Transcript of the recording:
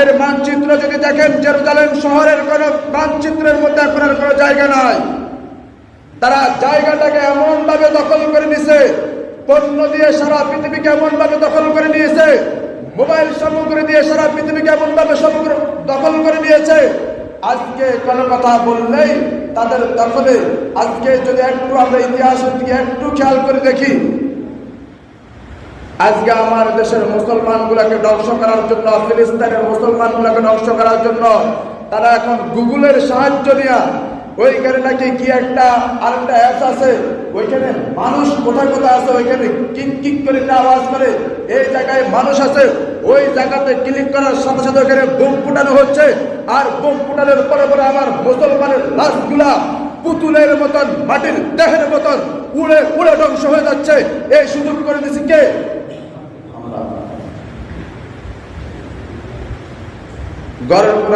এর মানচিত্র যদি দেখেন, জেরুজালেম শহরের কোন মানচিত্রের মধ্যে এখন আর কোনো জায়গা নাই। তারা জায়গাটাকে এমন ভাবে দখল করে নিছে, পণ্য দিয়ে সারা পৃথিবীকে এমন ভাবে দখল করে নিয়েছে, মোবাইল সামগ্রী দিয়ে সারা পৃথিবীকে এমন ভাবে সমগ্র দখল করে নিয়েছে। আজকে কোনো কথা বললেই তাদের দখলে। আজকে যদি একটু আমরা ইতিহাসের দিকে একটু খেয়াল করে দেখি আজকে আমার দেশের মুসলমানগুলোকে ধ্বংস করার জন্য, ফিলিস্তিনের মুসলমানগুলোকে ধ্বংস করার জন্য তারা এখন গুগলের সাহায্য নেওয়া ওইখানে নাকি কি একটা আর একটা অ্যাপস আছে, ওইখানে মানুষ কোথায় কোথায় আছে, ওইখানে কিক কিক করে একটা আওয়াজ করে, এই জায়গায় মানুষ আছে, ওই জায়গাতে ক্লিক করার সাথে সাথে ওখানে বোম ফুটানো হচ্ছে, আর বোম ফুটানোর পরে পরে আমার মুসলমানের লাশগুলা পুতুলের মতন, মাটির দেহের মতন উড়ে উড়ে ধ্বংস হয়ে যাচ্ছে। এই সুযোগ করে দিচ্ছে কে? গড়ের পুরায়